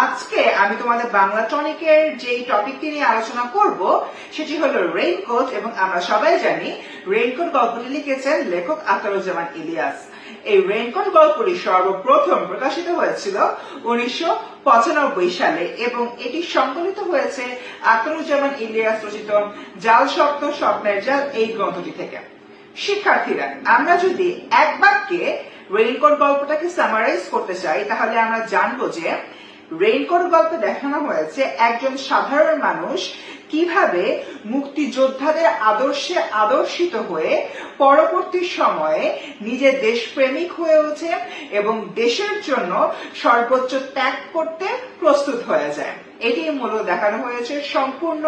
আজকে আমি তোমাদের বাংলা টনিকের যেই টপিকটি নিয়ে আলোচনা করব, সেটি হলো রেইনকোট, এবং আমরা সবাই জানি রেইনকোট গল্পটি লিখেছেন লেখক আতারুজ্জামান ইলিয়াস। এই রেইনকোট গল্পটি সর্বপ্রথম প্রকাশিত হয়েছিল উনিশশো পঁচানব্বই সালে, এবং এটি সংকলিত হয়েছে আতারুজ্জামান ইলিয়াস রচিত জাল শব্দ স্বপ্নের জাল এই গ্রন্থটি থেকে। শিক্ষার্থীরা, আমরা যদি এক বাক্যে রেইনকোট গল্পটাকে সামারাইজ করতে চাই, তাহলে আমরা জানব যে রেইনকোট গল্পে দেখানো হয়েছে একজন সাধারণ মানুষ কীভাবে মুক্তিযোদ্ধাদের আদর্শে আদর্শিত হয়ে পরবর্তী সময়ে নিজে দেশপ্রেমিক হয়ে ওঠে এবং দেশের জন্য সর্বোচ্চ ত্যাগ করতে প্রস্তুত হয়ে যায়। এটি মূলত দেখানো হয়েছে সম্পূর্ণ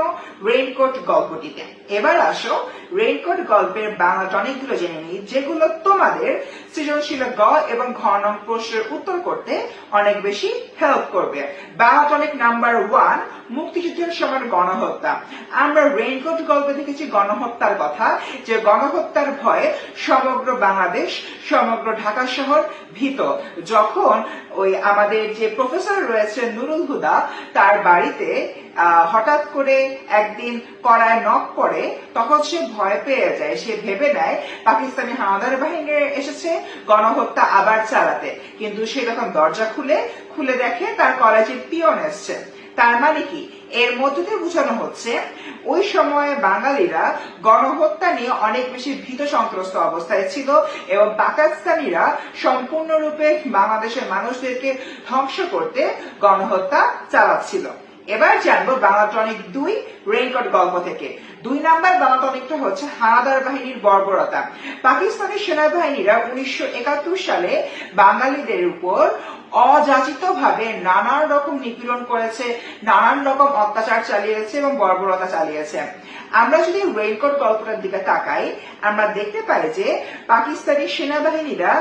রেইনকোট গল্পটিতে। এবার আসো রেইনকোট গল্পের বাংলা টনিকগুলো জেনে নিই, যেগুলো তোমাদের সৃজনশীল গ এবং ঘ নং প্রশ্নের উত্তর করতে অনেক বেশি হেল্প করবে। বাংলা টনিক নাম্বার ওয়ান মুক্তিযুদ্ধের সময় গণহত্যা। আমরা রেইনকোট গল্পে দেখেছি গণহত্যার কথা, যে গণহত্যার ভয়ে সমগ্র বাংলাদেশ, সমগ্র ঢাকা শহর ভীত। যখন ওই আমাদের যে প্রফেসর রয়েছে নুরুল হুদা, তার বাড়িতে হঠাৎ করে একদিন কড়ায় নখ পড়ে, তখন সে ভয় পেয়ে যায়। সে ভেবে নেয়, পাকিস্তানি হানাদার বাহিনী এসেছে, গণহত্যা আবার চালাতে। কিন্তু সে তখন দরজা খুলে খুলে দেখে তার কলেজের পিয়ন এসছে। তার মানে কি? এর মধ্য দিয়ে বোঝানো হচ্ছে, ওই সময়ে বাঙালিরা গণহত্যা নিয়ে অনেক বেশি ভীত সন্ত্রস্ত অবস্থায় ছিল এবং পাকিস্তানিরা সম্পূর্ণরূপে বাংলাদেশের মানুষদেরকে ধ্বংস করতে গণহত্যা চালাচ্ছিল। এবার জানব বাংলা দুই রেইনকোট গল্প থেকে। দুই নাম্বার বাংলা হচ্ছে হানাদার বাহিনীর বর্বরতা। পাকিস্তানের সেনাবাহিনীরা উনিশশো একাত্তর সালে বাঙালিদের উপর অযাচিতভাবে নানান রকম নিপীড়ন করেছে, নানান রকম অত্যাচার চালিয়েছে এবং বর্বরতা চালিয়েছে। আমরা যদি রেইনকোট গল্পটার দিকে তাকাই, আমরা দেখতে পাই যে পাকিস্তানি সেনাবাহিনীরা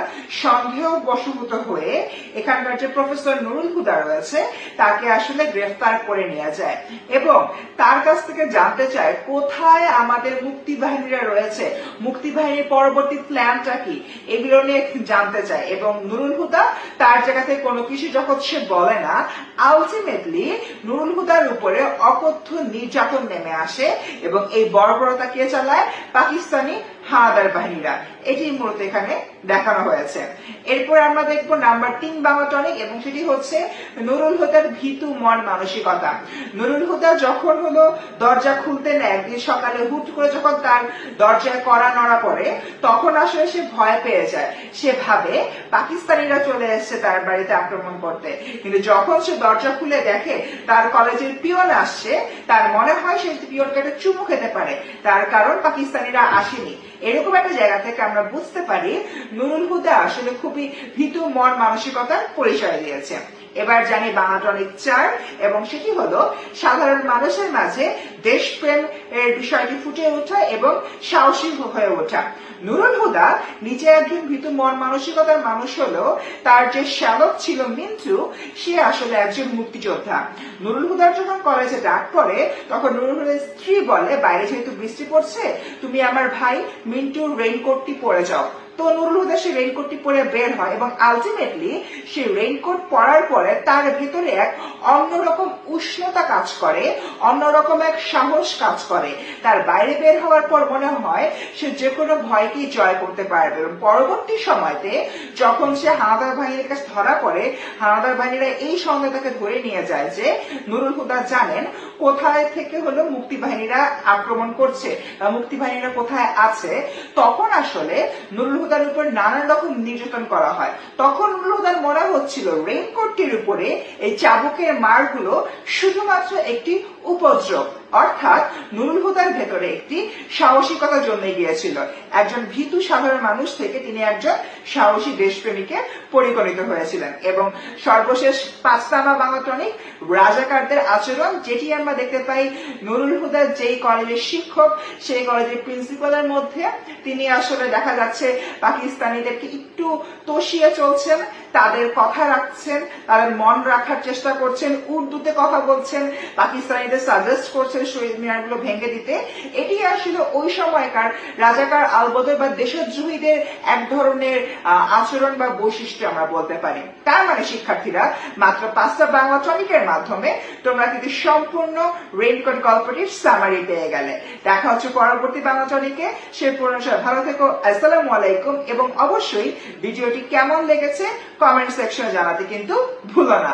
সন্দেহ বশভূত হয়ে এখানকার যে প্রফেসর নুরুল হুদা রয়েছে, তাকে আসলে গ্রেফতার করে নিয়ে যায় এবং তার কাছ থেকে জানতে চায় কোথায় আমাদের মুক্তি বাহিনীরা রয়েছে। মুক্তি বাহিনীর পরবর্তী প্ল্যানটা কি? এগুলো নিয়ে জানতে চায় এবং নুরুল হুদা তার জায়গাতে কোনো কিছু যখন সে বলে না আলটিমেটলি নুরুল হুদার উপরে অকথ্য নির্যাতন নেমে আসে এবং এই বর্বরতা কে চালায়? পাকিস্তানি হানাদার বাহিনীরা। এটি মূলত এখানে দেখানো হয়েছে। এরপর আমরা দেখব নাম্বার তিন বাংলা টনিক এবং সেটি হচ্ছে নুরুল হুদার ভীতু মন মানসিকতা। নুরুল হুদা যখন হলো দরজা খুলতে নেয়, একদিন সকালে হুট করে যখন তার দরজায় কড়া নড়া পড়ে, তখন আসলে সে ভয় পেয়ে যায়। সে ভাবে, পাকিস্তানিরা চলে এসেছে তার বাড়িতে আক্রমণ করতে। কিন্তু যখন সে দরজা খুলে দেখে তার কলেজের পিয়ন আসছে, তার মনে হয় সে পিয়নকে একটা চুমু খেতে পারে। তার কারণ পাকিস্তানিরা আসেনি। এরকম একটা জায়গা থেকে আমরা বুঝতে পারি নুরুল হুদা আসলে খুবই ভীতু, মন, মানসিকতার পরিচয় দিয়েছে। এবার জানি বাংলাটনিক চার এবং সেটি হলো, সাধারণ মানুষের মাঝে দেশপ্রেম এর বিষয়টি ফুটে ওঠা এবং সাহসী হয়ে ওঠা। নুরুল হুদা নিজে একজন ভীতু মন মানসিকতার মানুষ হলেও তার যে শ্যালক ছিল মিন্টু, সে আসলে একজন মুক্তিযোদ্ধা। নুরুল হুদার যখন কলেজে ডাক পড়ে, তখন নুরুল হুদার স্ত্রী বলে, বাইরে যেহেতু বৃষ্টি পড়ছে, তুমি আমার ভাই মিন্টুর রেইনকোটটি পরে যাও। তো নুরুল হুদা সে রেইনকোটটি পরে বের হয় এবং আলটিমেটলি সে রেইনকোট পরার পরে তার ভিতরে এক অন্যরকম উষ্ণতা কাজ করে, অন্যরকম এক সাহস কাজ করে। তার বাইরে বের হওয়ার পর মনে হয় সে যে কোনো ভয়কেই জয় করতে পারবে। এবং পরবর্তী সময়তে যখন সে হানাদার বাহিনীর কাছে ধরা পড়ে, হানাদার বাহিনীরা এই সঙ্গে তাকে ধরে নিয়ে যায় যে নুরুল হুদা জানেন কোথায় থেকে হলো মুক্তি বাহিনীরা আক্রমণ করছে মুক্তি বাহিনীরা কোথায় আছে। তখন আসলে নুরুল হুদার উপর নানান রকম নির্যাতন করা হয়। তখন নুরুল মনে হচ্ছিল রেইনকোটটির উপরে। এই চাবুকের মারগুলো শুধুমাত্র একটি উপদ্রব। অর্থাৎ নুরুল হুদার ভেতরে একটি সাহসিকতা জন্মে গিয়েছিল। একজন ভীতু সাধারণ মানুষ থেকে তিনি একজন সাহসী দেশপ্রেমীকে পরিগণিত হয়েছিলেন এবং সর্বশেষ পাঁচতামা বাংলা টনিক রাজাকারদের আচরণ, যেটি আমরা দেখতে পাই নুরুল হুদার যেই কলেজের শিক্ষক, সেই কলেজের প্রিন্সিপালের মধ্যে তিনি আসলে দেখা যাচ্ছে পাকিস্তানিদেরকে একটু তষিয়ে চলছেন, তাদের কথা রাখছেন, তাদের মন রাখার চেষ্টা করছেন, উর্দুতে কথা বলছেন, পাকিস্তানিদের সাজেস্ট করছেন করে শহীদ মিনারগুলো ভেঙে দিতে। এটি আসলে ওই সময়কার রাজাকার আলবদর বা দেশদ্রোহীদের এক ধরনের আচরণ বা বৈশিষ্ট্য আমরা বলতে পারি। তার মানে শিক্ষার্থীরা মাত্র পাঁচটা বাংলা টনিকের মাধ্যমে তোমরা কিন্তু সম্পূর্ণ রেইনকোট গল্পটির সামারি পেয়ে গেলে। দেখা হচ্ছে পরবর্তী বাংলা টনিকে সে পুরনো ভালো থেকো, আসসালামু আলাইকুম এবং অবশ্যই ভিডিওটি কেমন লেগেছে কমেন্ট সেকশনে জানাতে কিন্তু ভুলো না।